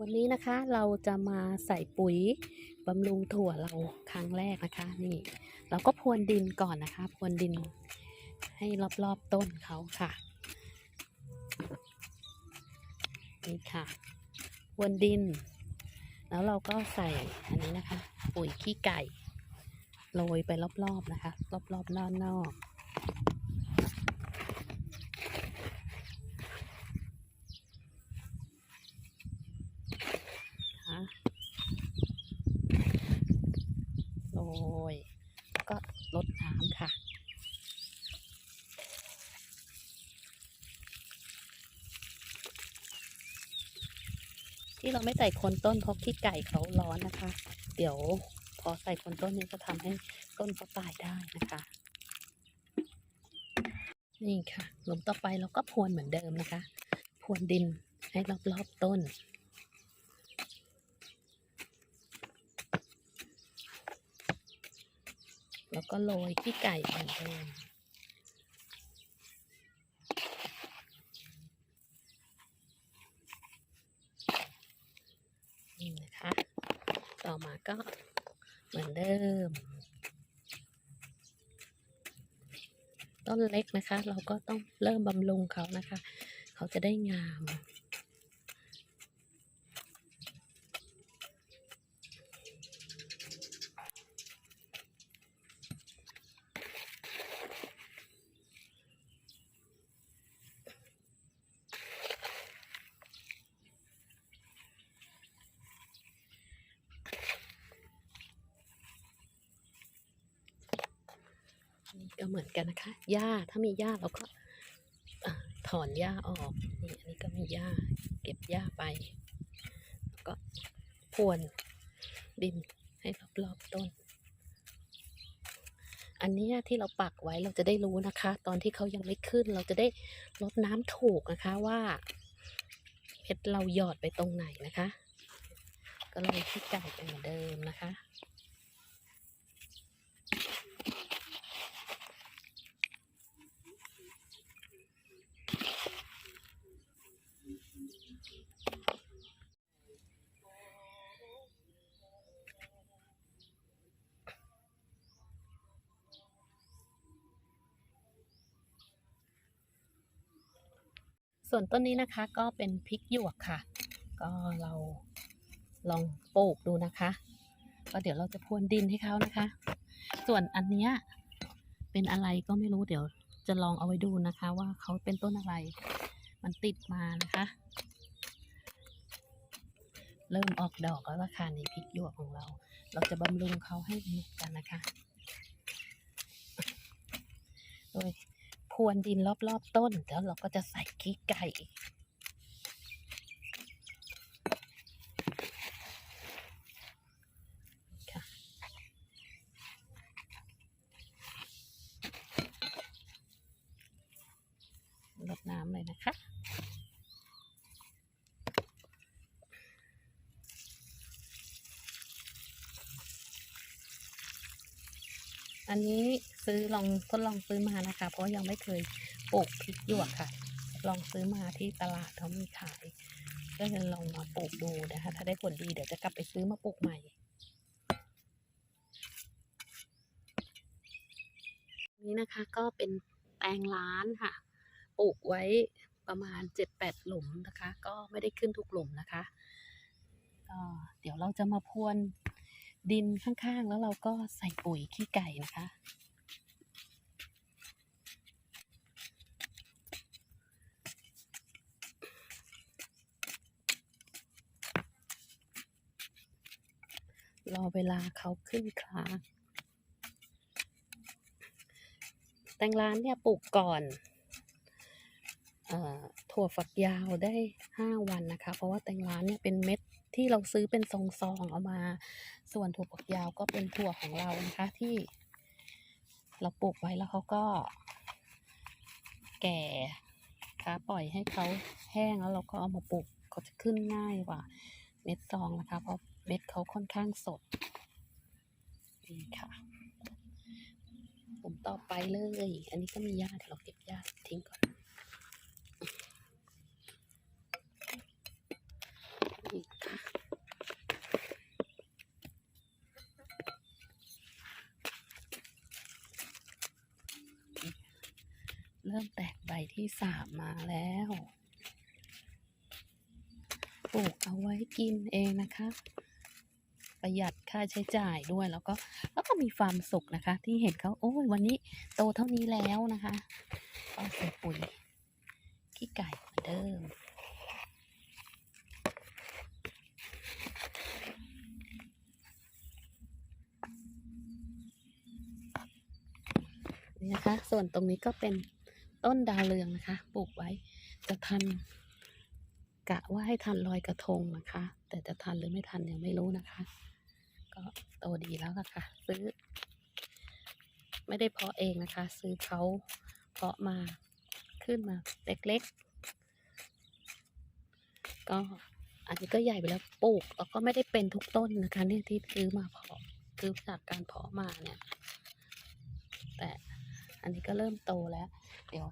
วันนี้นะคะเราจะมาใส่ปุ๋ยบำรุงถั่วเราครั้งแรกนะคะ นี่ เราก็พรวนดินก่อนนะคะพรวนดินให้รอบๆต้นเขาค่ะ นี่ค่ะพรวนดิน แล้วเราก็ใส่อันนี้นะคะ ปุ๋ยขี้ไก่โรยไปรอบๆนะคะ รอบๆนอกๆ นะคะโรยแล้ว ก็ลดน้ำค่ะ ที่เราไม่ใส่คนต้นเพราะขี้ไก่เขาร้อนนะคะ เดี๋ยวพอใส่คนต้นนี้จะทำให้ต้นเขาตายได้นะคะ นี่ค่ะหลุมต่อไปเราก็พรวนเหมือนเดิมนะคะพรวนดินให้รอบๆต้น แล้วก็โรยขี้ไก่เหมือนเดิมนี่นะคะ ต่อมาก็เหมือนเดิม ต้นเล็กนะคะ เราก็ต้องเริ่มบำรุงเขานะคะ เขาจะได้งาม นี่ก็เหมือนกันนะคะ หญ้า ถ้ามีหญ้าเราก็ถอนหญ้าออก นี่อันนี้ก็มีหญ้า เก็บหญ้าไป แล้วก็พรวนดินให้รอบๆต้น อันนี้ที่เราปักไว้เราจะได้รู้นะคะ ตอนที่เขายังไม่ขึ้น เราจะได้ลดน้ำถูกนะคะว่าเพชรเราหยอดไปตรงไหนนะคะ ก็เลยที่ไก่ไปเหมือนเดิมนะคะ ส่วนต้นนี้นะคะก็เป็นพริกหยวกค่ะ ก็เราลองปลูกดูนะคะก็เดี๋ยวเราจะพรวนดินให้เขานะคะ ส่วนอันเนี้ยเป็นอะไรก็ไม่รู้เดี๋ยวจะลองเอาไว้ดูนะคะ ว่าเขาเป็นต้นอะไร มันติดมานะคะ เริ่มออกดอกแล้วละค่ะในพริกหยวกของเรา เราจะบำรุงเขาให้ดีกันนะคะ โดย พรวนดินรอบๆต้น แล้วเราก็จะใส่ขี้ไก่ค่ะรดน้ำเลยนะคะ อันนี้ ซื้อลองทดลองซื้อมานะคะ เพราะยังไม่เคยปลูกพริกหยวกค่ะ ลองซื้อมาที่ตลาดเขามีขาย ก็เลยลองมาปลูกดูนะคะ ถ้าได้ผลดีเดี๋ยวจะกลับไปซื้อมาปลูกใหม่ นี่นะคะก็เป็นแตงล้านค่ะ ปลูกไว้ประมาณเจ็ดแปดหลุมนะคะ ก็ไม่ได้ขึ้นทุกหลุมนะคะก็เดี๋ยวเราจะมาพรวนดินข้างๆ แล้วเราก็ใส่ปุ๋ยขี้ไก่นะคะ รอเวลาเขาขึ้นคลาแตงร้านเนี่ยปลูกก่อนออถั่วฝักยาวได้ห้าวันนะคะ เพราะว่าแตงร้านเนี่ยเป็นเม็ดที่เราซื้อเป็นซองๆเอามา ส่วนถั่วฝักยาวก็เป็นถั่วของเรานะคะที่ เราปลูกไว้แล้วเขาก็ แก่ค่ะปล่อยให้เขาแห้งแล้วเราก็เอามาปลูกเขาจะขึ้นง่ายกว่าเม็ดซองนะคะเพราะ เม็ดเขาค่อนข้างสด นี่ค่ะ ผมต่อไปเลย อันนี้ก็มีหญ้าเดี๋ยวเราเก็บหญ้าทิ้งก่อน นี่ค่ะเริ่มแตกใบที่สามมาแล้ว ปลูกเอาไว้กินเองนะคะ ประหยัดค่าใช้จ่ายด้วย แล้วก็แล้วก็มีความสุขนะคะ ที่เห็นเขาโอ้ยวันนี้โตเท่านี้แล้วนะคะก็ใส่ปุ๋ยขี้ไก่เหมือนเดิมนี่นะคะ ส่วนตรงนี้ก็เป็นต้นดาวเรืองนะคะ ปลูกไว้จะทัน กะว่าให้ทันลอยกระทงนะคะ แต่จะทันหรือไม่ทันยังไม่รู้นะคะ ก็โตดีแล้วล่ะค่ะ ซื้อ ไม่ได้เพาะเองนะคะ ซื้อเขาเพาะมาขึ้นมาเล็กๆ ก็อันนี้ก็ใหญ่ไปแล้วปลูกแล้วก็ไม่ได้เป็นทุกต้นนะคะ เนี่ยที่ซื้อมาเพาะซื้อจากการเพาะมาเนี่ย แต่อันนี้ก็เริ่มโตแล้ว เดี๋ยว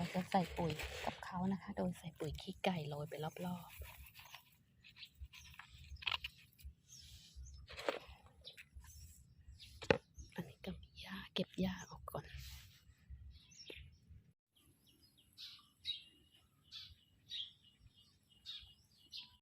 เราจะใส่ปุ๋ยกับเขานะคะ โดยใส่ปุ๋ยขี้ไก่โรยไปรอบๆอันนี้ก็มีหญ้าเก็บหญ้าออก